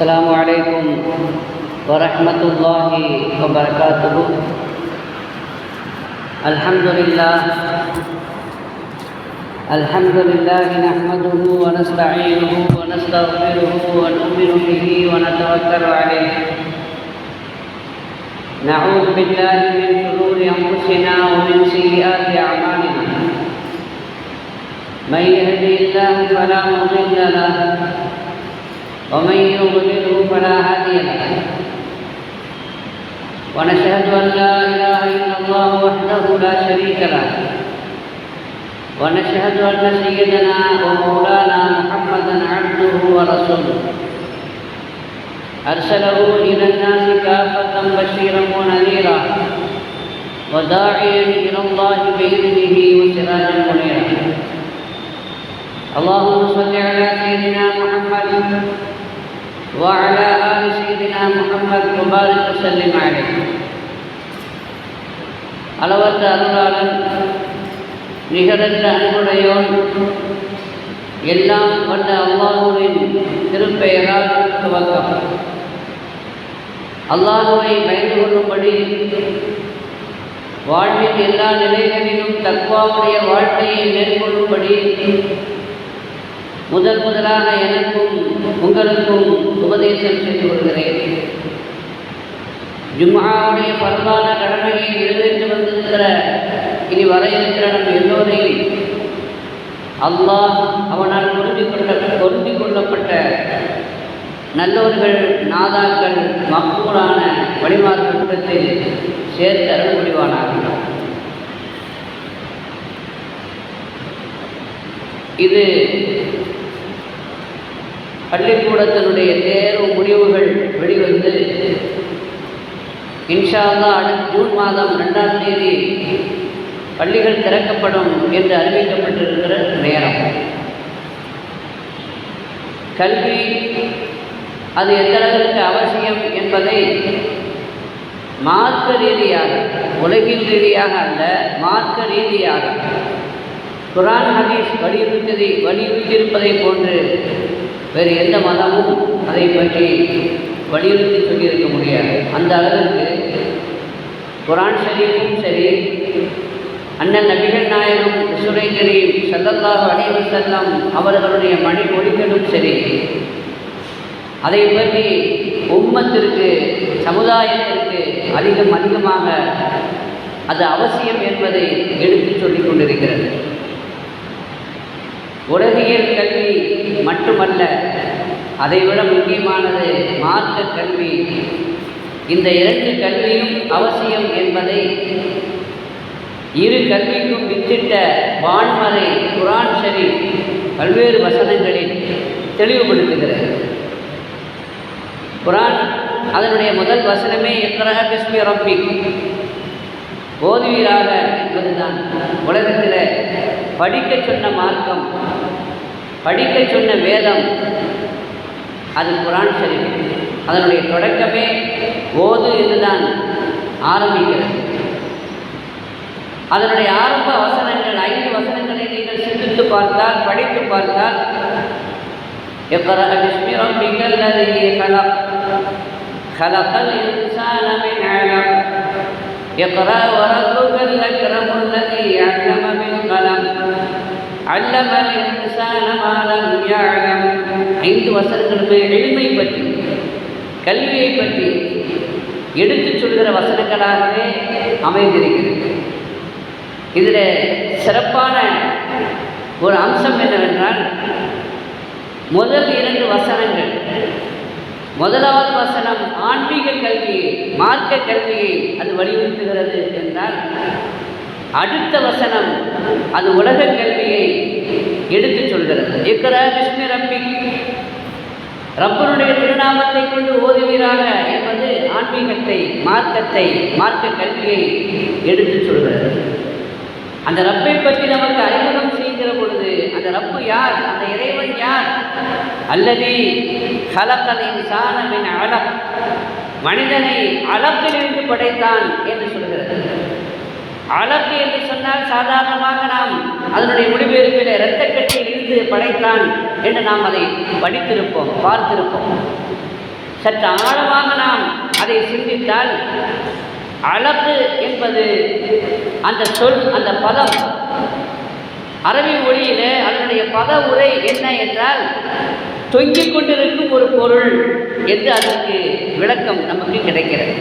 السلام عليكم ورحمة الله وبركاته. الحمد لله الحمد لله نحمده ونستعينه ونستغفره ونؤمن به ونتوكل عليه. نعوذ بالله من شرور أنفسنا ومن سيئات أعمالنا. من يهدي الله فلا مضل له ومن يضلله فلا هادي له. ونشهد أن لا إله إلا الله وحده لا شريك له. ونشهد أن سيدنا ومولانا محمدا عبده ورسوله. أرسله إلى الناس كافة بشيرا ونذيرا وداعيا إلى الله بإذنه وسراجا منيرا. اللهم صل على سيدنا محمد وعلى آل سيدنا محمد وبارك وسلم عليه அளவற்ற அருளாளன் நிகரற்ற அன்புடையோன் எல்லாம் வந்த அல்லாஹுவின் திருப்பெயரால் துவக்கம் அல்லாஹுவை பயந்து கொள்ளும்படி வாழ்வின் எல்லா நிலைகளிலும் தக்குவாவுடைய வாழ்க்கையை மேற்கொள்ளும்படி முதல் முதலாக எனக்கும் உங்களுக்கும் உபதேசம் செய்து கொள்கிறேன். ஜும்மாவுடைய பரவான கடமையை நிறைவேற்றி வந்திருக்கிற இனி வர இருக்கிற நம் எல்லோரையும் அல்லாஹ் அவனால் பொருந்தி கொள்ள பொருந்தி கொள்ளப்பட்ட நல்லவர்கள் நாதாக்கள் மக்கூரான வழிமாறு கூட்டத்தில் சேர்த்து அருள் முடிவானார்கள் இது பள்ளிக்கூடத்தினுடைய தேர்வு முடிவுகள் வெளிவந்து இன்ஷால்லா அடுத்த ஜூன் மாதம் ரெண்டாம் தேதி பள்ளிகள் திறக்கப்படும் என்று அறிவிக்கப்பட்டிருக்கிற நேரம். கல்வி அது எந்த அளவிற்கு அவசியம் என்பதை மார்க்க ரீதியாக உலகின் ரீதியாக அல்ல மார்க்க ரீதியாக குரான் ஹதீஸ் வலியுறுத்ததை வலியுறுத்தியிருப்பதை போன்று வேறு எந்த மதமும் அதை பற்றி வலியுறுத்தி சொல்லியிருக்க முடியாது. அந்த அளவிற்கு குரான் ஷரீஃபும் சரி அண்ணன் நபிகள் நாயகம் சுரை கரீம் சல்லல்லாஹு செல்லம் அவர்களுடைய மணி மொழிகளும் சரி அதை பற்றி உம்மத்திற்கு சமுதாயத்திற்கு அதிகம் அதிகமாக அது அவசியம் என்பதை எடுத்துச் சொல்லிக் கொண்டிருக்கிறது. உலகியல் கல்வி மட்டுமல்ல அதைவிட முக்கியமானது மார்க்க கல்வி. இந்த இரண்டு கல்வியும் அவசியம் என்பதை இரு கல்விக்கும் வித்திட்ட வான்மறை குரான் ஷரீப் பல்வேறு வசனங்களில் தெளிவுபடுத்துகிறது. குரான் அதனுடைய முதல் வசனமே எத்தரக கிருஷ்ணி ரப்பி ஓதுவீராக என்பதுதான். உலகத்தில் படிக்க சொன்ன மார்க்கம் படிக்க சொன்ன வேதம் அது குரான் ஷரீஃப் அதனுடைய தொடக்கமே ஓது என்றுதான் ஆரம்பிக்கிறது அதனுடைய ஆரம்ப வசனங்கள் ஐந்து வசனங்களை நீங்கள் சிந்தித்து பார்த்தால் படித்து பார்த்தால் اقرأ باسم ربك الذي خلق خلق الإنسان من علق اقرأ وربك الأكرم الذي علم بالقلم அல்லமல் இன்சானமாலம் யாழம். ஐந்து வசனங்களுமே எளிமை பற்றி கல்வியை பற்றி எடுத்து சொல்கிற வசனங்களாகவே அமைந்திருக்கிறது. இதில் சிறப்பான ஒரு அம்சம் என்னவென்றால் முதல் இரண்டு வசனங்கள். முதலாவது வசனம் ஆன்மீக கல்வியை மார்க்க கல்வியை அது வலியுறுத்துகிறது என்றால் அடுத்த வசனம் அது உலக கல்வியை எடுத்துச் சொல்கிறது. இக்கர விஷ்ணு ரப்பி ரப்பனுடைய திருநாமத்தை கொண்டு ஓதுவீராக என்பது ஆன்மீகத்தை மார்க்கத்தை மார்க்க கல்வியை எடுத்துச் சொல்கிறது. அந்த ரப்பை பற்றி நமக்கு அறிமுகம் செய்கிற பொழுது அந்த ரப்பு யார்? அந்த இறைவன் யார்? அல்லது கலக்கலின் சாணமின் அளப் மனிதனை அளப்பிலிருந்து படைத்தான் என்று சொல்கிறார் அழகு என்று சொன்னால் சாதாரணமாக நாம் அதனுடைய முடிவெடுப்பில் இரத்தக்கட்டில் இருந்து படைத்தான் என்று நாம் அதை படித்திருப்போம் பார்த்திருப்போம். சற்று ஆழமாக நாம் அதை சிந்தித்தால் அழகு என்பது அந்த சொல் அந்த பதம் அரபி மொழியில் அதனுடைய பத உரை என்ன என்றால் தொங்கிக் கொண்டிருக்கும் ஒரு பொருள் என்று அதற்கு விளக்கம் நமக்கு கிடைக்கிறது.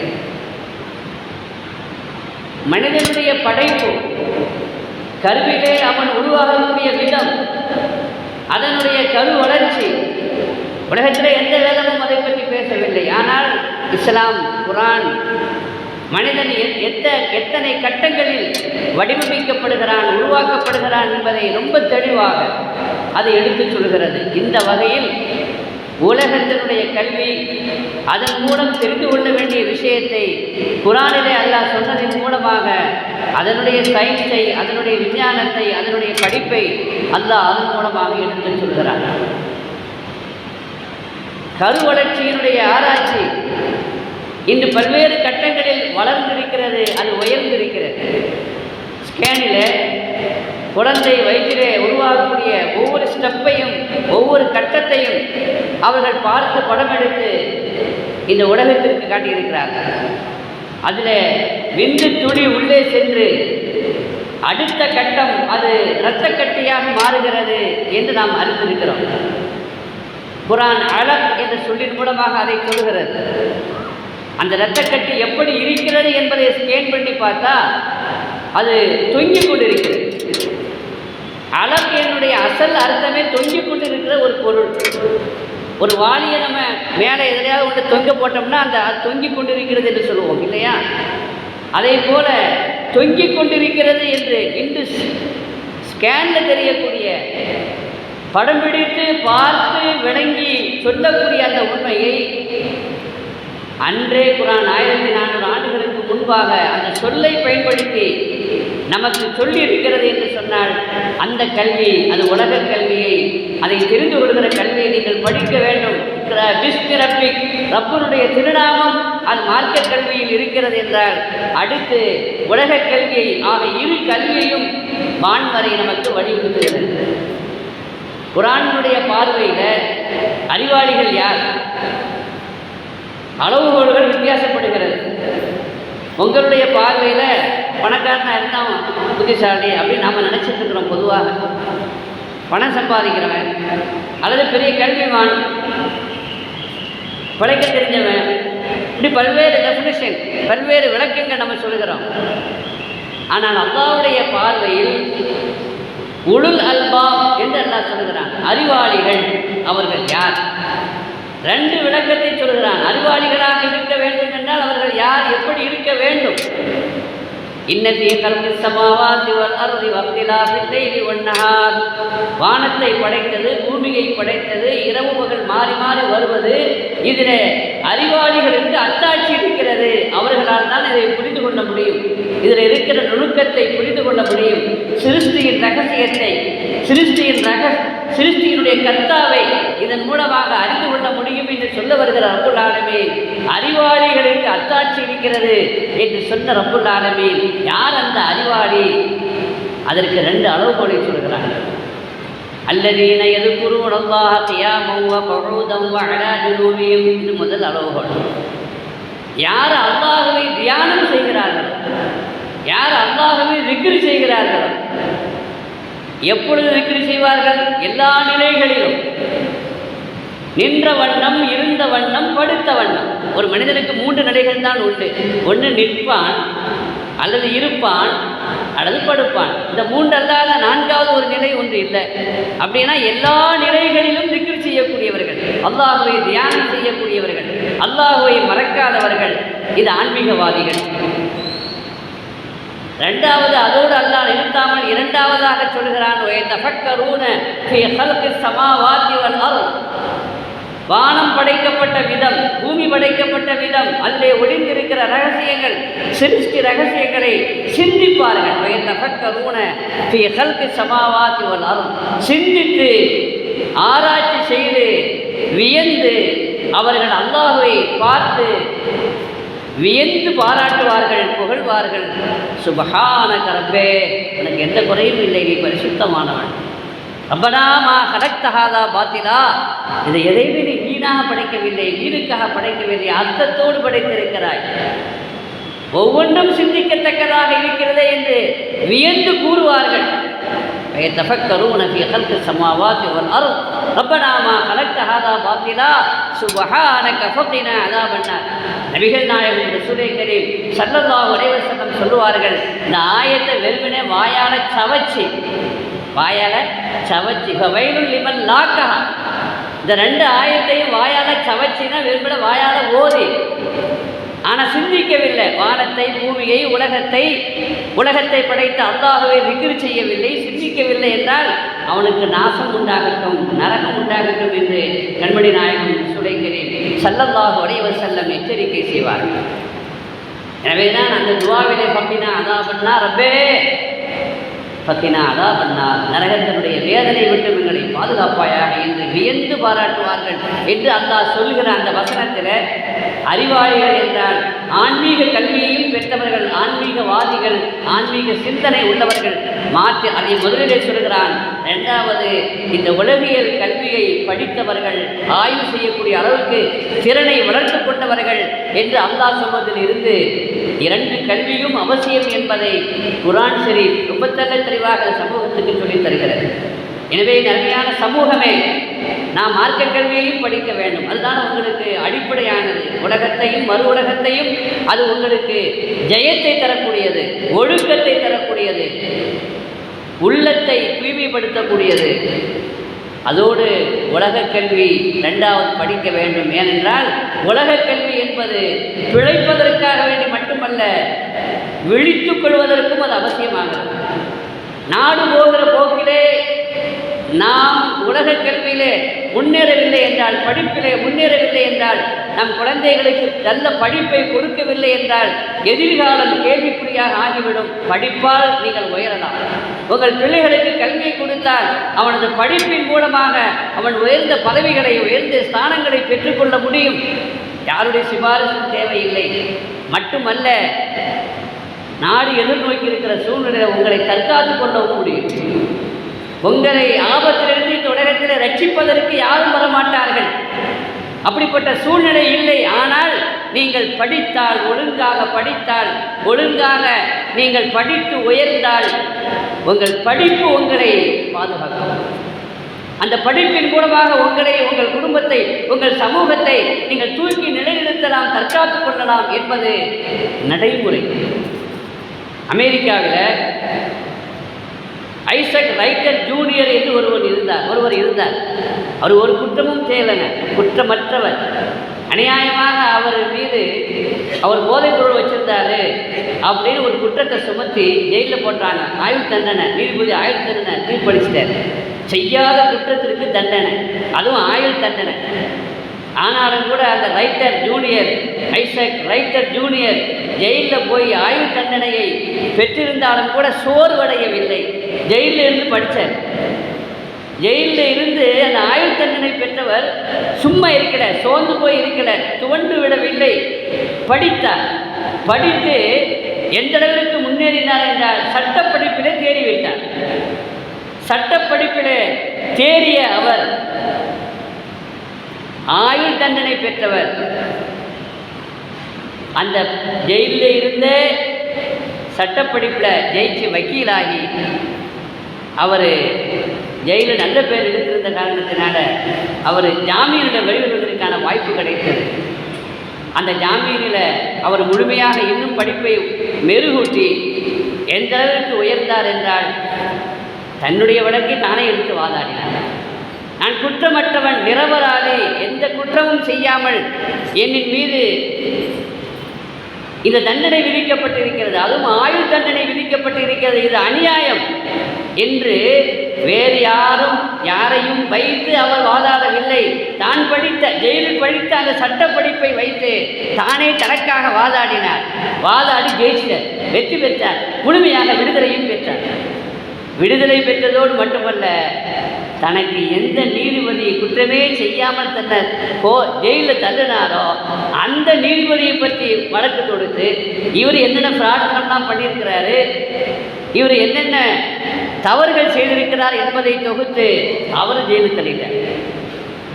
மனிதனுடைய படைப்பு கருவிலே அவன் உருவாகக்கூடிய விதம் அதனுடைய கரு வளர்ச்சி. உலகத்தில் எந்த வேதமும் அதை பற்றி பேசவில்லை. ஆனால் இஸ்லாம் குரான் மனிதன் எ- எத்த எத்தனை கட்டங்களில் வடிவமைக்கப்படுகிறான் உருவாக்கப்படுகிறான் என்பதை ரொம்ப தெளிவாக அது எடுத்துச் சொல்கிறது. இந்த வகையில் உலகத்தினுடைய கல்வி அதன் மூலம் தெரிந்து கொள்ள வேண்டிய விஷயத்தை குரானிலே அல்லாஹ் சொன்னதன் மூலமாக அதனுடைய சயின்ஸை அதனுடைய விஞ்ஞானத்தை அதனுடைய படிப்பை அல்லாஹ் அதன் மூலமாக எடுத்து சொல்கிறார் கரு வளர்ச்சியினுடைய ஆராய்ச்சி இன்று பல்வேறு கட்டங்களில் வளர்ந்திருக்கிறது அது உயர்ந்திருக்கிறது. ஸ்கேனில் குழந்தை வயிற்றிலே உருவாகக்கூடிய ஒவ்வொரு ஸ்டெப்பையும் ஒவ்வொரு கட்டத்தையும் அவர்கள் பார்த்து படம் எடுத்து இந்த உலகத்திற்கு காட்டியிருக்கிறார்கள். அதில் விந்து துளி உள்ளே சென்று அடுத்த கட்டம் அது இரத்த கட்டியாக மாறுகிறது என்று நாம் அறிந்திருக்கிறோம். குரான் அழக் என்ற சொல்லின் மூலமாக அதை சொல்கிறது. அந்த இரத்தக்கட்டி எப்படி இருக்கிறது என்பதை ஸ்கேன் பண்ணி பார்த்தா அது தொங்கிக் கொண்டிருக்கிறது. அலக் என்னுடைய அசல் அர்த்தமே தொங்கிக் கொண்டிருக்கிற ஒரு பொருள். ஒரு வாளியை நம்ம மேலே எதிரையாவது ஒன்று தொங்க போட்டோம்னா அந்த அது தொங்கிக் கொண்டிருக்கிறது என்று சொல்லுவோம் இல்லையா? அதே போல தொங்கிக் கொண்டிருக்கிறது என்று இன்று ஸ்கேனில் தெரியக்கூடிய படம் பிடித்து பார்த்து விளங்கி சொல்லக்கூடிய அந்த உண்மையை அன்றே குரான் ஆயிரத்தி நானூறு ஆண்டுகளுக்கு முன்பாக அந்த சொல்லை பயன்படுத்தி நமக்கு சொல்லி இருக்கிறது என்று சொன்னால் அந்த கல்வி அது உலக கல்வியை அதை தெரிந்து கொள்கிற கல்வியை நீங்கள் படிக்க வேண்டும். ர- ரப்பனுடைய திருநாமம் அது மார்க்க கல்வியில் இருக்கிறது என்றால் அடுத்து உலக கல்வியை ஆக இரு கல்வியையும் வான்வரை நமக்கு வலியுறுத்துகிறது குரானுடைய பார்வையில் அறிவாளிகள் யார்? அளவுகோள்கள் வித்தியாசப்படுகிறது. உங்களுடைய பார்வையில் பணக்காரனாக இருந்தால் புத்திசாலி அப்படின்னு நாம் நினச்சிட்டு இருக்கிறோம் பொதுவாக. பணம் சம்பாதிக்கிறவன் அல்லது பெரிய கல்விவான் படைக்க தெரிஞ்சவன் இப்படி பல்வேறு டெஃபினேஷன் பல்வேறு விளக்கங்கள் நம்ம சொல்கிறோம் ஆனால் அல்லாவுடைய பார்வையில் உளுல் அல்பா என்று அல்லாஹ் சொல்கிறான் அறிவாளிகள் அவர்கள் யார்? ரெண்டு விளக்கத்தை சொல்கிறான் அறிவாளிகளாக இருக்க வேண்டும் என்றால் அவர்கள் யார்? எப்படி இருக்க வேண்டும்? இன்னதி கல்வி சமாவாதி வல் அருதி வக்திலாபில் லைலி வன்னஹார் வானத்தை படைத்தது பூமியை படைத்தது இரவு பகல் மாறி மாறி வருவது. இதில் அறிவாளிகளுக்கு அத்தாட்சி இருக்கிறது. அவர்களால் தான் இதை புரிந்து கொள்ள முடியும். இதில் இருக்கிற நுணுக்கத்தை புரிந்து கொள்ள முடியும். சிருஷ்டியின் ரகசியத்தை சிருஷ்டியின் ரக சிருஷ்டியினுடைய கர்த்தாவை இதன் மூலமாக அறிந்து கொள்ள முடியும் என்று சொல்ல வருகிற ரப்புல் ஆலமீன். அறிவாளிகளுக்கு அத்தாட்சி இருக்கிறது என்று சொன்ன ரப்புல் ஆலமீன். யார் அந்த அறிவாளி? அதற்கு ரெண்டு அளவுகோலை சொல்கிறார்கள். அல்லதீன எது அல்லாஹ் கியாமம் வகூதம் வஅலா ஜுனூபியும் இது முதல் அளவுகோல். யார் அல்லாஹுவை தியானம் செய்கிறார்கள்? யார் அல்லாஹுவை விக்ரி செய்கிறார்களோ? எப்பொழுது திக்ரு செய்வார்கள்? எல்லா நிலைகளிலும். நின்ற வண்ணம் இருந்த வண்ணம் படுத்த வண்ணம். ஒரு மனிதனுக்கு மூன்று நிலைகள் தான் உண்டு. ஒன்று நிற்பான் அல்லது இருப்பான் அல்லது படுப்பான். இந்த மூன்று அல்லாத நான்காவது ஒரு நிலை ஒன்று இல்லை. அப்படின்னா எல்லா நிலைகளிலும் திக்ரு செய்யக்கூடியவர்கள். அல்லாஹுவை தியானம் செய்யக்கூடியவர்கள். அல்லாஹுவை மறக்காதவர்கள். இது ஆன்மீகவாதிகள். ரெண்டாவது அதோடு அல்லாஹ் நிறுத்தாமல் இரண்டாவதாக சொல்கிறான் வானம் படைக்கப்பட்ட விதம் பூமி படைக்கப்பட்ட விதம் அதிலே ஒளிந்திருக்கிற ரகசியங்கள் சிருஷ்டி ரகசியங்களை சிந்திப்பார்கள். "வயதஃபக்கரூன ஃபீ சிந்தித்து ஆராய்ச்சி செய்து வியந்து அவர்கள் அல்லாஹுவை பார்த்து வியந்து பாராட்டுவார்கள் புகழ்வார்கள். சுபஹான கரப்பே உனக்கு எந்த குறையும் இல்லை நீ பரிசுத்தமானவன். ரப்பனாமா கலக்தகாதா பாத்திலா. இதை எதையுமே நீ வீணாக படைக்கவில்லை வீணுக்காக படைக்கவில்லை அர்த்தத்தோடு படைத்திருக்கிறாய். ஒவ்வொன்றும் சிந்திக்கத்தக்கதாக இருக்கிறதே என்று வியந்து கூறுவார்கள். يتفكرون في خلق السماوات والأرض ربنا ما خلقت هذا باطلا سبحانك فقنا عذاب النار நபிகள் நாயகம் ரசூலை கரீம் சல்லல்லாஹு அலைஹி வஸல்லம் சொல்லுவார்கள் இந்த ஆயத்தை வெறுமனே வாயால சவச்சி வாயால சவச்சி வயலுள் லிமன் லாக்கா இந்த ரெண்டு ஆயத்தையும் வாயால சவச்சின்னா வெறுமனே வாயால ஓதி ஆனால் சிந்திக்கவில்லை. வானத்தை பூமியை உலகத்தை உலகத்தை படைத்த அல்லாகவே விக்கிரி செய்யவில்லை. சிந்திக்கவில்லை என்றால் அவனுக்கு நாசம் உண்டாகட்டும் நரகம் உண்டாகட்டும் என்று கண்மணி நாயகம் சுடைக்கிறேன் சல்லல்லாஹு உடையவர் செல்லம் எச்சரிக்கை செய்வார்கள் எனவே தான் அந்த துவாவிலே பக்கினா அதா பண்ணா ரப்பே பத்தினா அதா பண்ணா நரகத்தினுடைய வேதனை விட்டு எங்களை பாதுகாப்பாயாக என்று வியந்து பாராட்டுவார்கள் என்று அல்லாஹ் சொல்கிற அந்த வசனத்தில் அறிவாளிகள் என்றால் ஆன்மீக கல்வியையும் பெற்றவர்கள் ஆன்மீகவாதிகள் ஆன்மீக சிந்தனை உள்ளவர்கள் மாற்றி அதை முதலிலே சொல்கிறான் இரண்டாவது இந்த உலகியல் கல்வியை படித்தவர்கள் ஆய்வு செய்யக்கூடிய அளவுக்கு திறனை வளர்த்து கொண்டவர்கள் என்று அல்லாஹ் சொல்வதில் இருந்து இரண்டு கல்வியும் அவசியம் என்பதை குரான் சரி ரொம்ப தெல்ல தெளிவாக சமூகத்துக்கு சொல்லித் தருகிறது. எனவே நன்மையான சமூகமே நாம் மார்க்க கல்வியையும் படிக்க வேண்டும். அதுதான் உங்களுக்கு அடிப்படையானது. உலகத்தையும் மறு உலகத்தையும் அது உங்களுக்கு ஜெயத்தை தரக்கூடியது ஒழுக்கத்தை தரக்கூடியது உள்ளத்தை தூய்மைப்படுத்தக்கூடியது. அதோடு உலகக் கல்வி ரெண்டாவது படிக்க வேண்டும். ஏனென்றால் உலகக் கல்வி என்பது பிழைப்பதற்காக வேண்டி மட்டுமல்ல விழித்துக் கொள்வதற்கும் அது அவசியமாகிறது. நாடு போகிற போக்கிலே நாம் உலக கல்வியிலே முன்னேறவில்லை என்றால் படிப்பிலே முன்னேறவில்லை என்றால் நம் குழந்தைகளுக்கு நல்ல படிப்பை கொடுக்கவில்லை என்றால் எதிர்காலம் கேள்விக்குறியாக ஆகிவிடும். படிப்பால் நீங்கள் உயரலாம். உங்கள் பிள்ளைகளுக்கு கல்வியை கொடுத்தால் அவனது படிப்பின் மூலமாக அவன் உயர்ந்த பதவிகளை உயர்ந்த ஸ்தானங்களை பெற்றுக்கொள்ள முடியும். யாருடைய சிபாரிசும் தேவையில்லை. மட்டுமல்ல நாடு எதிர்நோக்கி இருக்கிற சூழ்நிலையில் உங்களை தற்காத்து கொள்ளவும் முடியும். உங்களை ஆபத்திலிருந்து இந்த உலகத்தில் ரட்சிப்பதற்கு யாரும் வரமாட்டார்கள். அப்படிப்பட்ட சூழ்நிலை இல்லை. ஆனால் நீங்கள் படித்தால் ஒழுங்காக படித்தால் ஒழுங்காக நீங்கள் படித்து உயர்ந்தால் உங்கள் படிப்பு உங்களை பாதுகாக்கும். அந்த படிப்பின் மூலமாக உங்களை உங்கள் குடும்பத்தை உங்கள் சமூகத்தை நீங்கள் தூக்கி நிலைநிறுத்தலாம் தற்காத்துக் கொள்ளலாம் என்பது நடைமுறை. அமெரிக்காவில் ஐசக் ரைட்டர் ஜூனியர் என்று ஒருவர் இருந்தார். ஒருவர் இருந்தார். அவர் ஒரு குற்றமும் செய்யலன குற்றமற்றவர். அநியாயமாக அவர் மீது அவர் போதைப் பொருள் வச்சிருந்தாரு அப்படின்னு ஒரு குற்றத்தை சுமத்தி ஜெயிலில் போட்டாங்க. ஆயுள் தண்டனை நீதிபதி ஆயுள் தண்டனை தீர்ப்பளிச்சிட்டார். செய்யாத குற்றத்திற்கு தண்டனை. அதுவும் ஆயுள் தண்டனை. ஆனாலும் கூட அந்த writer junior Isaac writer junior ஜெயிலில் போய் ஆயுள் தண்டனையை பெற்றிருந்தாலும் கூட சோர்வடையவில்லை. ஜெயிலில் இருந்து படித்தார் ஜெயிலில் இருந்து அந்த ஆயுள் தண்டனை பெற்றவர் சும்மா இருக்கல சோர்ந்து போய் இருக்கல துவண்டு விடவில்லை. படித்தார். படித்து எந்த அளவிற்கு முன்னேறினார் என்றால் சட்டப்படிப்பிலே தேறிவிட்டார். சட்டப்படிப்பிலே தேறிய அவர் ஆயுள் தண்டனை பெற்றவர். அந்த ஜெயிலில் இருந்தே சட்டப்படிப்பில் ஜெயிச்சு வக்கீலாகி அவர் ஜெயிலில் நல்ல பேர் எடுத்திருந்த காரணத்தினால அவர் ஜாமீனில் வெளிவருவதற்கான வாய்ப்பு கிடைத்தது. அந்த ஜாமீனில் அவர் முழுமையாக இன்னும் படிப்பை மெருகூட்டி எந்த அளவிற்கு உயர்ந்தார் என்றால் தன்னுடைய வழக்கை தானே எடுத்து வாதாடினார். நான் குற்றமற்றவன் நிரபராதி எந்த குற்றமும் செய்யாமல் என்னின் மீது இந்த தண்டனை விதிக்கப்பட்டிருக்கிறது. அதுவும் ஆயுள் தண்டனை விதிக்கப்பட்டிருக்கிறது. இது அநியாயம் என்று வேறு யாரும் யாரையும் வைத்து அவர் வாதாடவில்லை. தான் படித்த ஜெயிலில் படித்த அந்த சட்ட படிப்பை வைத்து தானே தனக்காக வாதாடினார். வாதாடி ஜெயிச்சார் வெற்றி பெற்றார் முழுமையாக விடுதலையும் பெற்றார். விடுதலை பெற்றதோடு மட்டுமல்ல தனக்கு எந்த நீதிபதி குற்றமே செய்யாமல் தன்னை போ ஜெயிலில் தள்ளினாரோ அந்த நீதிபதியை பற்றி வழக்கு தொடுத்து இவர் என்னென்ன ஃப்ராட்லாம் பண்ணியிருக்கிறாரு இவர் என்னென்ன தவறுகள் செய்திருக்கிறார் என்பதை தொகுத்து அவர் ஜெயிலுக்கு தள்ளிட்டார்.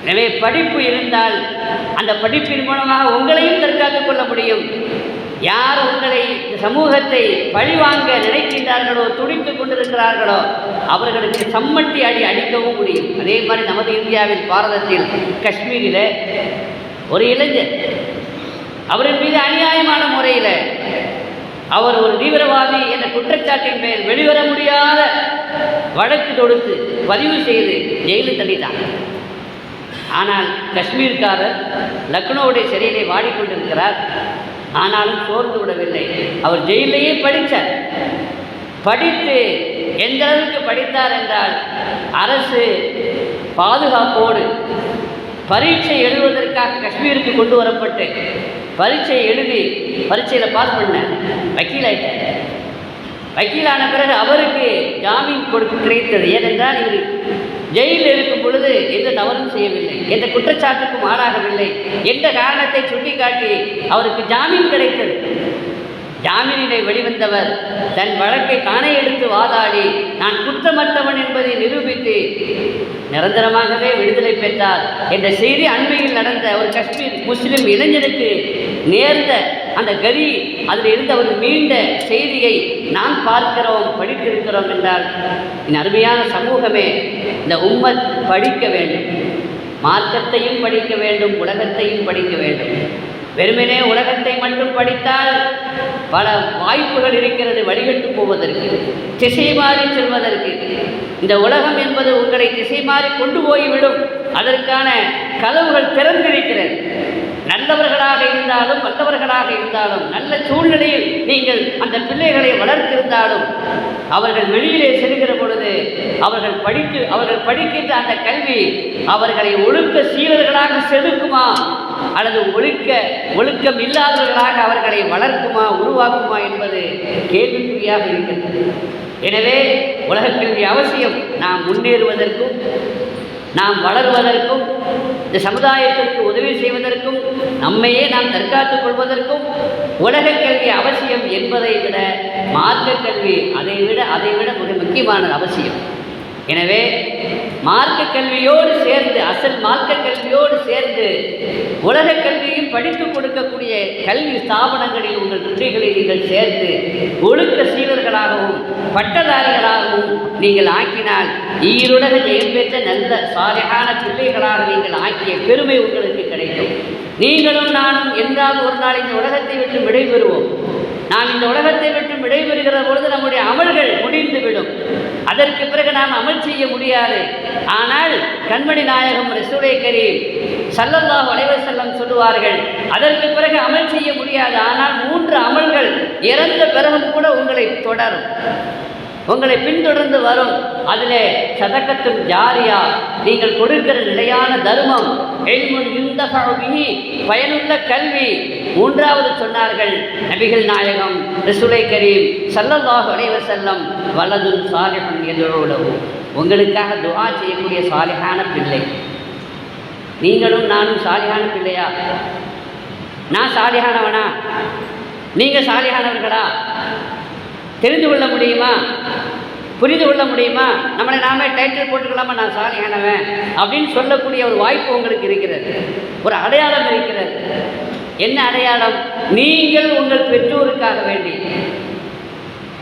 எனவே படிப்பு இருந்தால் அந்த படிப்பின் மூலமாக உங்களையும் தற்காத்துக் கொள்ள முடியும். யார் உங்களை இந்த சமூகத்தை பழிவாங்க நினைக்கின்றார்களோ துடித்து கொண்டிருக்கிறார்களோ அவர்களுக்கு சம்மட்டி அடி அடிக்கவும் முடியும். அதே மாதிரி நமது இந்தியாவில் பாரதத்தில் காஷ்மீரில் ஒரு இளைஞர் அவரின் மீது அநியாயமான முறையில் அவர் ஒரு தீவிரவாதி என்ற குற்றச்சாட்டின் பெயர் வெளிவர முடியாத வழக்கு தொடுத்து பதிவு செய்து ஜெயிலில் தள்ளிட்டாங்க ஆனால் காஷ்மீர்காரர் லக்னோவுடைய சிறையிலே வாடிக்கொண்டிருக்கிறார். ஆனாலும் சோர்ந்து விடவில்லை. அவர் ஜெயிலையே படித்தார் படித்து எந்த அளவுக்கு படித்தார் என்றால் அரசு பாதுகாப்போடு பரீட்சை எழுதுவதற்காக காஷ்மீருக்கு கொண்டு வரப்பட்டு பரீட்சை எழுதி பரீட்சையில் பாஸ் பண்ணேன் வக்கீலாயிட்டேன் வக்கீலான பிறகு அவருக்கு ஜாமீன் கொடுக்க கிடைத்தது. ஏனென்றால் இவர் ஜெயிலில் இருக்கும் பொழுது எந்த தவறும் செய்யவில்லை எந்த குற்றச்சாட்டுக்கும் ஆளாகவில்லை. எந்த காரணத்தை சுட்டிக்காட்டி அவருக்கு ஜாமீன் கிடைத்தது? ஜாமீனிலே வெளிவந்தவர் தன் வழக்கை தானே எடுத்து வாதாடி நான் குற்றமற்றவன் என்பதை நிரூபித்து நிரந்தரமாகவே விடுதலை பெற்றார் என்ற செய்தி அண்மையில் நடந்த ஒரு காஷ்மீர் முஸ்லிம் இளைஞருக்கு நேர்ந்த அந்த கதி அதில் இருந்தவர் மீண்ட செய்தியை நான் பார்க்கிறோம் படித்திருக்கிறோம் என்றால் என் அருமையான சமூகமே இந்த உம்மத் படிக்க வேண்டும். மார்க்கத்தையும் படிக்க வேண்டும் உலகத்தையும் படிக்க வேண்டும். வெறுமனே உலகத்தை மட்டும் படித்தால் பல வாய்ப்புகள் இருக்கிறது வழிகட்டு போவதற்கு திசை மாறி செல்வதற்கு. இந்த உலகம் என்பது உங்களை திசை மாறி கொண்டு போய்விடும். அதற்கான கதவுகள் திறந்திருக்கிறது. நல்லவர்களாக இருந்தாலும் வல்லவர்களாக இருந்தாலும் நல்ல சூழ்நிலையில் நீங்கள் அந்த பிள்ளைகளை வளர்த்திருந்தாலும் அவர்கள் வெளியிலே செல்கிற பொழுது அவர்கள் படித்து அவர்கள் படிக்கின்ற அந்த கல்வி அவர்களை ஒழுக்க சீரர்களாக செதுக்குமா? அல்லது ஒழுக்க ஒழுக்கம் இல்லாதவர்களாக அவர்களை வளர்க்குமா உருவாக்குமா என்பது கேள்விக்குறியாக இருக்கின்றது. எனவே உலகக் கல்வி அவசியம். நாம் முன்னேறுவதற்கும் நாம் வளருவதற்கும் இந்த சமுதாயத்திற்கு உதவி செய்வதற்கும் நம்மையே நாம் தற்காத்துக் கொள்வதற்கும் உலகக் கல்வி அவசியம் என்பதை விட மார்க்க கல்வி அதை விட அதை விட மிக முக்கியமானது அவசியம். எனவே மார்க்க கல்வியோடு சேர்ந்து அசல் மார்க்க கல்வியோடு சேர்ந்து உலக கல்வியும் படித்து கொடுக்கக்கூடிய கல்வி ஸ்தாபனங்களில் உங்கள் பிள்ளைகளை நீங்கள் சேர்த்து ஒழுக்க சீவர்களாகவும் பட்டதாரிகளாகவும் நீங்கள் ஆக்கினால் ஈருலக ஜெயம் பெற்ற நல்ல சாலையான பிள்ளைகளாக நீங்கள் ஆக்கிய பெருமை உங்களுக்கு கிடைக்கும். நீங்களும் நானும் என்றால் ஒரு நாள் இந்த உலகத்தை விட்டு விடைபெறுவோம். நாம் இந்த உலகத்தை விட்டு விடைபெறுகிற பொழுது நம்முடைய அமல்கள் முடிந்துவிடும். அதற்கு பிறகு நாம் அமல் செய்ய முடியாது. ஆனால் கண்மணி நாயகம் ரசூலை கரீம் சல்லல்லா வளைவர் செல்லம் சொல்லுவார்கள் அதற்கு பிறகு அமல் செய்ய முடியாது. ஆனால் மூன்று அமல்கள் இறந்த பிறகும் கூட உங்களை தொடரும். உங்களை பின்தொடர்ந்து வரும். அதிலே சதக்கத்தும் ஜாரியா. நீங்கள் கொடுக்கிற நிலையான தர்மம். எல்முன் இந்த பயனுள்ள கல்வி. மூன்றாவது சொன்னார்கள் நபிகள் நாயகம் ரசுலை கரீம் சல்லல்லாஹ் அலைவர் செல்லம் வலதும் சாலிஹன் எதிரோடவும் உங்களுக்காக துவா செய்யக்கூடிய சாலிஹான பிள்ளை. நீங்களும் நானும் சாலிஹான பிள்ளையா? நான் சாலிஹானவனா? நீங்கள் சாலிஹானவர்களா? தெரிந்து கொள்ள முடியுமா? புரிந்து கொள்ள முடியுமா? நம்மளை நாமே டைட்டில் போட்டுக்கலாமா நான் சாலியானவன் அப்படின்னு சொல்லக்கூடிய ஒரு வாய்ப்பு உங்களுக்கு இருக்கிறது. ஒரு அடையாளம் இருக்கிறது. என்ன அடையாளம்? நீங்கள் உங்கள் பெற்றோருக்காக வேண்டி.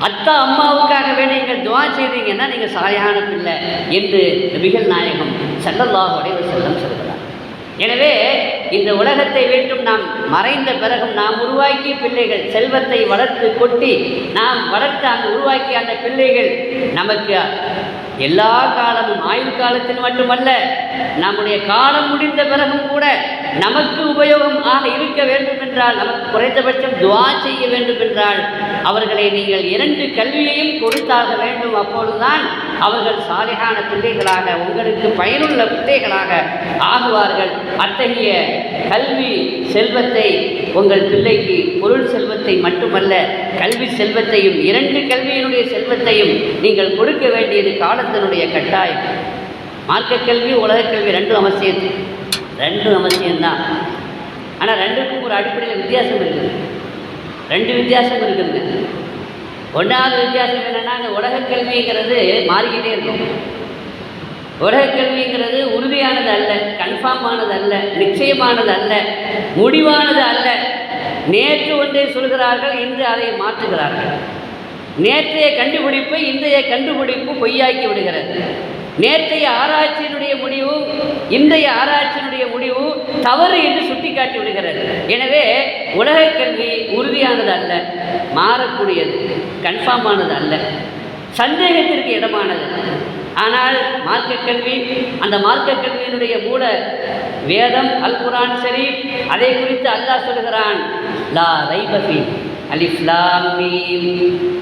அத்தா அம்மாவுக்காக வேண்டி நீங்கள் துவா செய்தீங்கன்னா நீங்கள் சாலியான பிள்ளை என்று நபிகள் நாயகம் செல்லல்லாஹு செல்லம் சொல்கிறார். எனவே இந்த உலகத்தை வேண்டும் நாம் மறைந்த பிறகும் நாம் உருவாக்கிய பிள்ளைகள் செல்வத்தை வளர்த்து கொட்டி நாம் வளர்த்து அந்த உருவாக்கிய அந்த பிள்ளைகள் நமக்கு எல்லா காலமும் ஆயுள் காலத்தில் மட்டுமல்ல நம்முடைய காலம் முடிந்த பிறகும் கூட நமக்கு உபயோகம் ஆக இருக்க வேண்டும் என்றால் நமக்கு குறைந்தபட்சம் துவா செய்ய வேண்டும் என்றால் அவர்களை நீங்கள் இரண்டு கல்வியையும் கொடுத்தாக வேண்டும். அப்பொழுதுதான் அவர்கள் சாலையான பிள்ளைகளாக உங்களுக்கு பயனுள்ள பிள்ளைகளாக ஆகுவார்கள். அத்தகைய கல்வி செல்வத்தை உங்கள் பிள்ளைக்கு பொருள் செல்வத்தை மட்டுமல்ல கல்வி செல்வத்தையும் இரண்டு கல்வியினுடைய செல்வத்தையும் நீங்கள் கொடுக்க வேண்டியது காலத்தினுடைய கட்டாயம். மார்க்க கல்வி உலக கல்வி ரெண்டும் அவசியம். ரெண்டும் அவசியம்தான். ஆனால் ரெண்டுக்கும் ஒரு அடிப்படையில் வித்தியாசம் இருக்குது. ரெண்டு வித்தியாசம் இருக்குதுங்க. ஒன்றாவது வித்தியாசம் என்னென்னா அந்த உலக கல்விங்கிறது மாறிக்கிட்டே இருக்கும். உலக கல்விங்கிறது உறுதியானது அல்ல கன்ஃபார்ம் ஆனது அல்ல நிச்சயமானது அல்ல முடிவானது அல்ல. நேற்று ஒன்றை சொல்கிறார்கள் இன்று அதை மாற்றுகிறார்கள். நேற்றைய கண்டுபிடிப்பை இன்றைய கண்டுபிடிப்பு பொய்யாக்கி விடுகிறது. நேற்றைய ஆராய்ச்சியினுடைய முடிவு இன்றைய ஆராய்ச்சியினுடைய முடிவு தவறு என்று சுட்டிக்காட்டி விடுகிறது. எனவே உலக கல்வி உறுதியானது அல்ல மாறக்கூடியது. கன்ஃபார்ம் ஆனது அல்ல. சந்தேகத்திற்கு இடமானது ஆனால் மார்க்க கல்வி அந்த மார்க்க கல்வியினுடைய மூல வேதம் அல் குரான் ஷரீப் அதை குறித்து அல்லாஹ் சொல்கிறான் லா ரைபஃபி அலிஃப் மீம்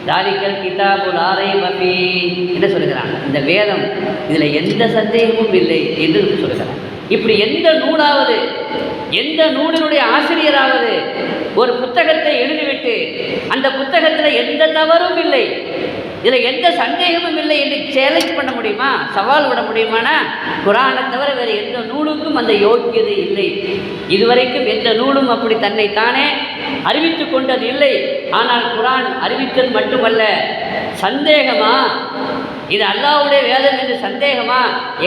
தாலிக்கல் கிதாபு லா ரைபஃபி என்று சொல்கிறான் இந்த வேதம் இதில் எந்த சந்தேகமும் இல்லை என்று சொல்கிறான் இப்படி எந்த நூலாவது எந்த நூலினுடைய ஆசிரியராவது ஒரு புத்தகத்தை எழுதிவிட்டு அந்த புத்தகத்தில் எந்த தவறும் இல்லை. இதில் எந்த சந்தேகமும் இல்லை என்று சேலஞ்ச் பண்ண முடியுமா? சவால் விட முடியுமானா? குரானை தவிர வேறு எந்த நூலுக்கும் அந்த யோக்கியது இல்லை. இதுவரைக்கும் எந்த நூலும் அப்படி தன்னை தானே அறிவித்து கொண்டது இல்லை. ஆனால் குரான் அறிவித்தது மட்டுமல்ல. சந்தேகமா? இது அல்லாவுடைய வேதம் என்று சந்தேகமா?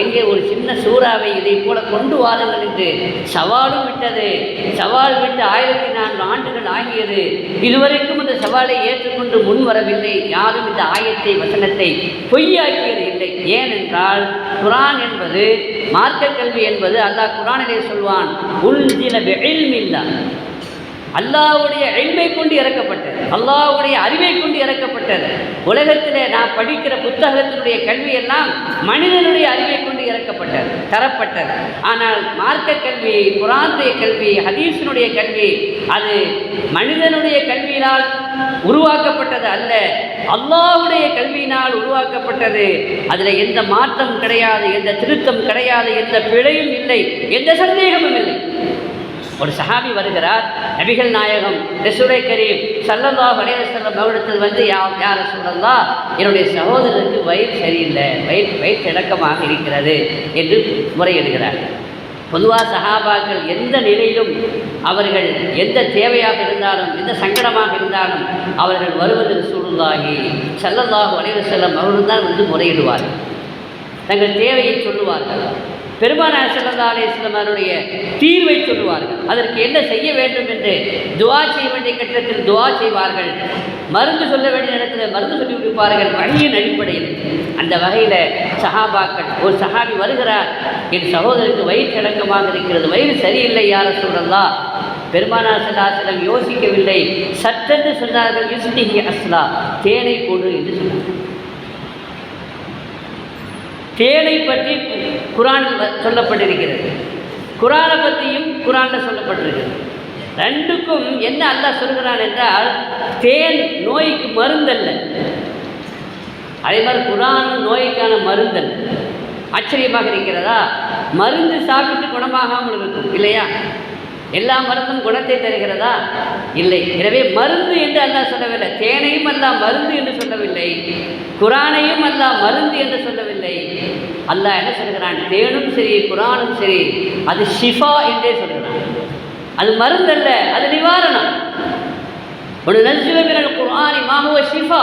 எங்கே ஒரு சின்ன சூறாவை இதை போல கொண்டு வாருங்கள் என்று சவாலும் விட்டது. சவால் விட்டு ஆயிரத்தி நான்கு ஆண்டுகள் ஆகியது. இதுவரைக்கும் இந்த சவாலை ஏற்றுக்கொண்டு முன் வரவில்லை யாரும் இந்த ஆயத்தை வசனத்தை பொய்யாக்கியது இல்லை. ஏனென்றால் குரான் என்பது மார்க்க கல்வி என்பது அல்லாஹ் குரானிலே சொல்வான் உள் சில வெயில்மில்லா அல்லாவுடைய எளிமை கொண்டு இறக்கப்பட்டது. அல்லாவுடைய அறிவை கொண்டு இறக்கப்பட்டது. உலகத்திலே நான் படிக்கிற புத்தகத்தினுடைய கல்வி எல்லாம் மனிதனுடைய அறிவை கொண்டு இறக்கப்பட்டது தரப்பட்டது. ஆனால் மார்க்க கல்வி குரானுடைய கல்வி ஹதீஸினுடைய கல்வி அது மனிதனுடைய கல்வியினால் உருவாக்கப்பட்டது அல்ல. அல்லாவுடைய கல்வியினால் உருவாக்கப்பட்டது. அதில் எந்த மாற்றம் கிடையாது எந்த திருத்தம் கிடையாது எந்த பிழையும் இல்லை எந்த சந்தேகமும் இல்லை. ஒரு சஹாபி வருகிறார் நபிகள் நாயகம் ரசூலை கரீம் சல்லல்லா வலைவசல்லம் மகுடத்தில் வந்து யா யார் சொல்லல்லா என்னுடைய சகோதரருக்கு வயிறு சரியில்லை வயிறு வயிற்று இணக்கமாக இருக்கிறது என்று முறையிடுகிறார். பொதுவாக சஹாபாக்கள் எந்த நிலையிலும் அவர்கள் எந்த தேவையாக இருந்தாலும் எந்த சங்கடமாக இருந்தாலும் அவர்கள் வருவது சூழ்நிலாகி சல்லல்லாஹு அலைஹி செல்லம் அவர்கள் தான் வந்து முறையிடுவார்கள். தங்கள் தேவையை சொல்லுவார்கள். பெருமானார் சல்லா அவருடைய தீர்வை சொல்லுவார்கள். அதற்கு என்ன செய்ய வேண்டும் என்று துவா செய்ய வேண்டிய கட்டத்தில் துவா செய்வார்கள். மருந்து சொல்ல வேண்டிய நேரத்தில் மருந்து சொல்லி கொடுப்பார்கள் வழியின் அடிப்படையில். அந்த வகையில் சஹாபாக்கள் ஒரு சஹாபி வருகிறார் என் சகோதரருக்கு வயிற்றடக்கமாக இருக்கிறது வயிறு சரியில்லை யார சொல்லலாம் பெருமானார் சல்லாசலம் யோசிக்கவில்லை. சற்றென்று சொன்னார்கள் யுஸ்திஹி அஸ்லா தேனை போடு என்று சொன்னார்கள். தேனை பற்றி குரானில் சொல்லப்பட்டிருக்கிறது. குரானை பற்றியும் குரானில் சொல்லப்பட்டிருக்கிறது. ரெண்டுக்கும் என்ன அல்லாஹ் சொல்கிறான் என்றால் தேன் நோய்க்கு மருந்தல்ல. அதே மாதிரி குரான் நோய்க்கான மருந்தல்ல ஆச்சரியமாக இருக்கிறதா? மருந்து சாப்பிட்டு குணமாகாமல் இருக்கும் இல்லையா? எல்லா மருந்தும் குணத்தை தருகிறதா? இல்லை. எனவே மருந்து என்று அல்லாஹ் சொல்லவில்லை. தேனையும் அல்லாஹ் மருந்து என்று சொல்லவில்லை. குரானையும் அல்லாஹ் மருந்து என்று சொல்லவில்லை. அல்லாஹ் என்ன சொல்கிறான்? தேனும் சரி குரானும் சரி அது ஷிஃபா என்றே சொல்கிறான். அது மருந்தல்ல அது நிவாரணம். ஒரு நல்சிலமினல் குரான் ஷிஃபா.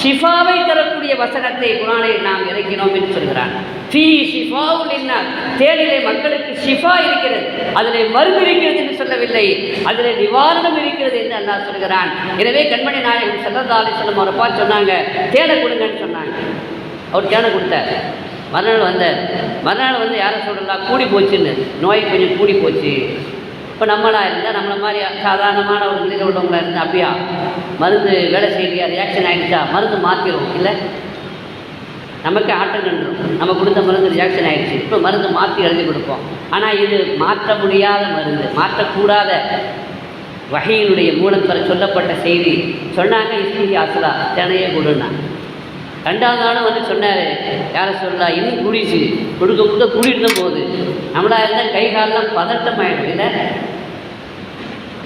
ஷிஃபாவை தரக்கூடிய வசனத்தை குரானை நாம் இறக்கினோம் என்று சொல்கிறான். ஃபீ ஷிஃபா என்ன தேனிலே மக்களுக்கு ஷிஃபா இருக்கிறது. அதிலே மருந்து இருக்கிறது என்று சொல்லவில்லை. அதிலே நிவாரணம் இருக்கிறது என்று அல்லாஹ் சொல்கிறான். எனவே கண்மணி நாயகம் சல்லல்லா அலிஸ்லம் அவரை சொன்னாங்க தேனை கொடுங்கன்னு சொன்னாங்க. அவர் தேனை கொடுத்தார். மறுநாள் வந்தார். மறுநாள் வந்து யாரை சொல்லலாம் கூடி போச்சுன்னு நோய் கொஞ்சம் கூடி போச்சு. இப்போ நம்மளாக இருந்தால் நம்மளை மாதிரி சாதாரணமான ஒரு நிலையில் உள்ளவங்களாக இருந்தால் அப்படியா? மருந்து வேலை செய்யலையா? ரியாக்ஷன் ஆகிடுச்சா மருந்து மாற்றிடும் இல்லை? நமக்கு ஆட்டம் நின்றும் நம்ம கொடுத்த மருந்து ரியாக்ஷன் ஆகிடுச்சு இப்போ மருந்து மாற்றி எழுதி கொடுப்போம். ஆனால் இது மாற்ற முடியாத மருந்து மாற்றக்கூடாத வகையினுடைய மூலம் பெற சொல்லப்பட்ட செய்தி. சொன்னாங்க இஸ்லி ஆசலா தினையே கொடுன்னா. ரெண்டாவது நாளும் வந்து சொன்னார் யாரை சொல்லலாம் இன்னும் கூடிச்சு கொடுக்க கொடுக்க கூட்டிட்டு தான் போகுது நம்மளா இருந்தால் கை காலெலாம் பதட்டம் ஆகிடும் இல்லை?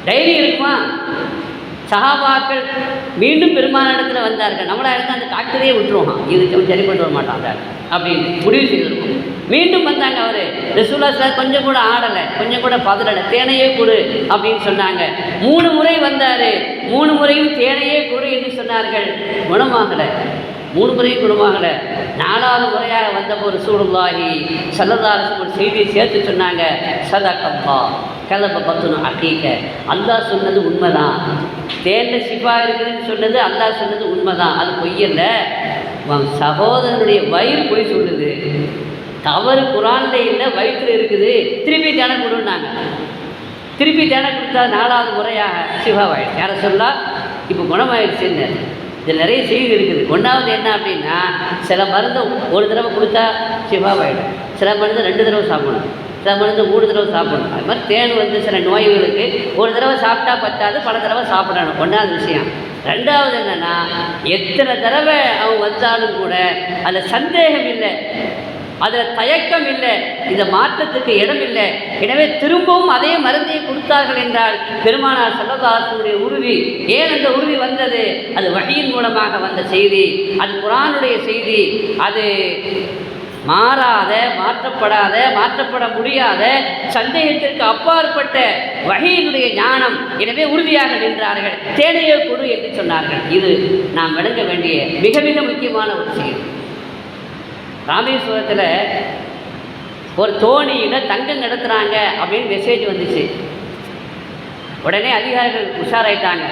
டைரி இருக்குமா? சகாபாக்கள் மீண்டும் பெருமான இடத்துல வந்தார்கள். நம்மளா இருந்தால் அந்த டாக்டரையே இது இதுக்கு சரி கொண்டு வர மாட்டாங்க அப்படின்னு முடிவு செய்திருக்கோம். மீண்டும் வந்தாங்க அவர். ரசூலா சார் கொஞ்சம் கூட ஆடலை கொஞ்சம் கூட பதறலை. தேனையே கொடு அப்படின்னு சொன்னாங்க. மூணு முறை வந்தார். மூணு முறையும் தேனையே கொடு என்று சொன்னார்கள். குணமாகலை. மூணு முறையும் குணமாகல நாலாவது முறையாக வந்தபோது சூடுல்லாகி சல்லதாரசு ஒரு செய்தியை சேர்த்து சொன்னாங்க சதகப்பா கலப்ப பத்துனு அக்கீக்க அல்லா சொன்னது உண்மைதான். தேர்ந்த சிப்பா இருக்குதுன்னு சொன்னது அல்லாஹ் சொன்னது உண்மைதான். அது பொய்யல்ல உன் சகோதரனுடைய வயிறு போய் சொல்லுது. தவறு குரான்ல இல்லை வயிற்றில் இருக்குது. திருப்பி தினம் கொடுன்னாங்க. திருப்பி தினம் கொடுத்தா நாலாவது முறையாக சிவாவாயிடுச்சு யாரை சொல்லா இப்போ குணமாயிடுச்சுன்னு. இதில் நிறைய செய்தி இருக்குது. ஒன்றாவது என்ன அப்படின்னா சில மருந்து ஒரு தடவை கொடுத்தா சிவாவாயிடும் சில மருந்து ரெண்டு தடவை சாப்பிடணும். சில மருந்து மூணு தடவை சாப்பிடணும். அது மாதிரி தேன் வந்து சில நோய்களுக்கு ஒரு தடவை சாப்பிட்டா பத்தாது பல தடவை சாப்பிடணும். ஒன்றாவது விஷயம். ரெண்டாவது என்னென்னா எத்தனை தடவை அவன் வந்தாலும் கூட அதில் சந்தேகம் இல்லை. அதில் தயக்கம் இல்லை இந்த மாற்றத்துக்கு இடம் இல்லை. எனவே திரும்பவும் அதே மருந்தை கொடுத்தார்கள் என்றால் பெருமானார் செல்லதாசனுடைய உறுதி ஏன் அந்த உறுதி வந்தது? அது வழியின் மூலமாக வந்த செய்தி அது குரானுடைய செய்தி. அது மாறாத மாற்றப்படாத மாற்றப்பட முடியாத சந்தேகத்திற்கு அப்பாற்பட்ட வகையினுடைய ஞானம். எனவே உறுதியாக நின்றார்கள். தேனையே கொடு என்று சொன்னார்கள். இது நாம் விளங்க வேண்டிய மிக மிக முக்கியமான ஒரு செய்தி. ராமேஸ்வரத்தில் ஒரு தோணியில் தங்கம் நடத்துகிறாங்க அப்படின்னு மெசேஜ் வந்துச்சு. உடனே அதிகாரிகள் உஷாராயிட்டாங்க.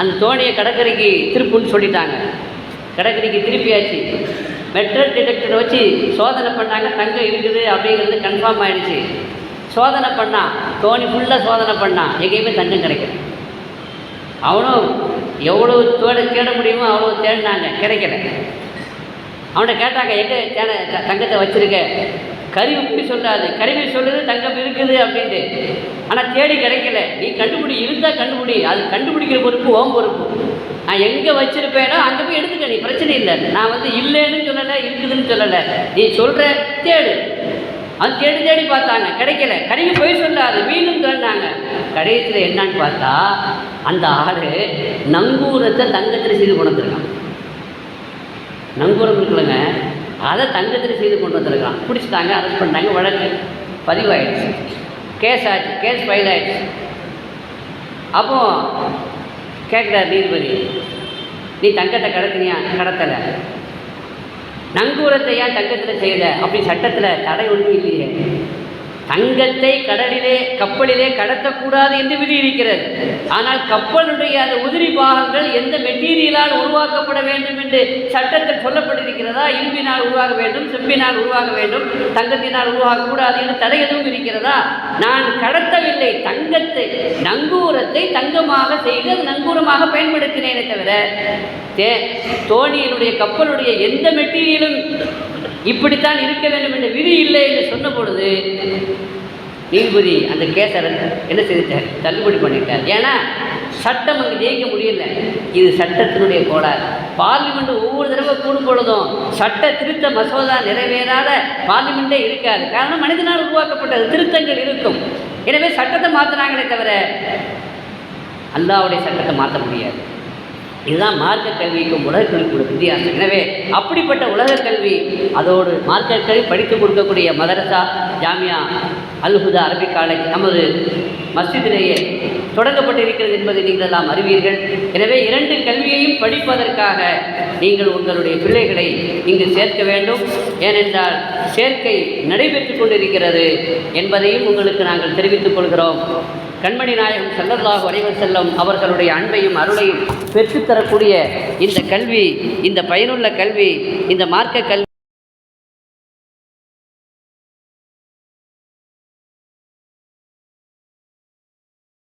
அந்த தோணியை கடற்கரைக்கு திருப்புன்னு சொல்லிட்டாங்க. கடற்கரைக்கு திருப்பியாச்சு. மெட்ரல் டிடெக்டரை வச்சு சோதனை பண்ணாங்க தங்கம் இருக்குது அப்படிங்கிறது கன்ஃபார்ம் ஆயிடுச்சு. சோதனை பண்ணான் தோணி ஃபுல்லாக சோதனை பண்ணான் எங்கேயுமே தங்கம் கிடைக்கல. அவனும் எவ்வளோ தேட தேட முடியுமோ அவ்வளோ தேடினாங்க கிடைக்கல. அவன்கிட்ட கேட்டாங்க எங்கே தேன தங்கத்தை வச்சுருக்க? கருவி இப்படி சொல்லாது கருவி சொல்லுது தங்கம் இருக்குது அப்படின்ட்டு. ஆனால் தேடி கிடைக்கல. நீ கண்டுபிடி இருந்தால் கண்டுபிடி. அது கண்டுபிடிக்கிற பொறுப்பு ஓம் பொறுப்பு. நான் எங்கே வச்சிருப்பேனோ அங்கே போய் எடுத்துக்க நீ பிரச்சனை இல்லை. நான் வந்து இல்லைன்னு சொல்லலை இருக்குதுன்னு சொல்லலை. நீ சொல்கிற தேடு. அவன் தேடி தேடி பார்த்தாங்க. கிடைக்கல. கருவி போய் சொல்லாது மீண்டும் தேடினாங்க. கடைசியில் என்னன்னு பார்த்தா அந்த ஆடு நங்கூரத்தை தங்கத்தில் செய்து கொண்டு வந்திருக்கான். நங்கூரம் இருக்குல்லங்க. அதை தங்கத்தில் செய்து கொண்டு வந்திருக்கான் பிடிச்சிட்டாங்க அரெஸ்ட் பண்ணிட்டாங்க வழக்கு பதிவாயிடுச்சு. கேஸ் ஆச்சு கேஸ் ஃபைல் ஆயிடுச்சு. அப்போ கேட்குறார் நீதிபதி நீ தங்கத்தை கடத்தினியா? கடத்தலை. நங்கூரத்தை ஏன் தங்கத்தில் செய்யல? அப்படி சட்டத்தில் தடை ஒன்றும் இல்லையே. தங்கத்தை கடலிலே கப்பலிலே கடத்தக்கூடாது என்று விதி இருக்கிறது ஆனால் கப்பலுடைய அந்த உதிரி பாகங்கள் எந்த மெட்டீரியலால் உருவாக்கப்பட வேண்டும் என்று சட்டத்தில் சொல்லப்பட்டிருக்கிறதா? இரும்பினால் உருவாக வேண்டும் செம்பினால் உருவாக வேண்டும் தங்கத்தினால் உருவாகக்கூடாது என்று தடை எதுவும் இருக்கிறதா? நான் கடத்தவில்லை தங்கத்தை நங்கூரத்தை தங்கமாக செய்து அது நங்கூரமாக பயன்படுத்தினேனே தவிர தே தோணியினுடைய கப்பலுடைய எந்த மெட்டீரியலும் இப்படித்தான் இருக்க வேண்டும் என்ற விதி இல்லை என்று சொன்ன பொழுது நீதிபதி அந்த கேஸை என்ன செய்துட்டார்? தள்ளுபடி பண்ணிட்டார். ஏன்னா சட்டம் அங்கே ஜெயிக்க முடியல. இது சட்டத்தினுடைய கோளாறு. பார்லிமெண்ட் ஒவ்வொரு தடவை கூடும் பொழுதும் சட்ட திருத்த மசோதா நிறைவேறாத பார்லிமெண்ட்டே இருக்காது. காரணம் மனிதனால் உருவாக்கப்பட்டது திருத்தங்கள் இருக்கும். எனவே சட்டத்தை மாற்றினாங்களே தவிர அல்லாவுடைய சட்டத்தை மாற்ற முடியாது. இதுதான் மார்க்க கல்விக்கும் உலக கல்விக்கும் உள்ள வித்தியாசம். எனவே அப்படிப்பட்ட உலக கல்வி அதோடு மார்க்க கல்வி படித்துக் கொடுக்கக்கூடிய மதரசா ஜாமியா அல்ஹுதா அரபிக் காலேஜ் நமது மஸ்ஜிதிலேயே தொடங்கப்பட்டிருக்கிறது என்பதை நீங்கள் எல்லாம் அறிவீர்கள். எனவே இரண்டு கல்வியையும் படிப்பதற்காக நீங்கள் உங்களுடைய பிள்ளைகளை இங்கு சேர்க்க வேண்டும். ஏனென்றால் சேர்க்கை நடைபெற்றுக் கொண்டிருக்கிறது என்பதையும் உங்களுக்கு நாங்கள் தெரிவித்துக் கொள்கிறோம். கண்மணி நாயகம் ஸல்லல்லாஹு அலைஹி செல்லும் அவர்களுடைய அன்பையும் அருளையும் பெற்றுத்தரக்கூடிய இந்த கல்வி இந்த பயனுள்ள கல்வி இந்த மார்க்க கல்வி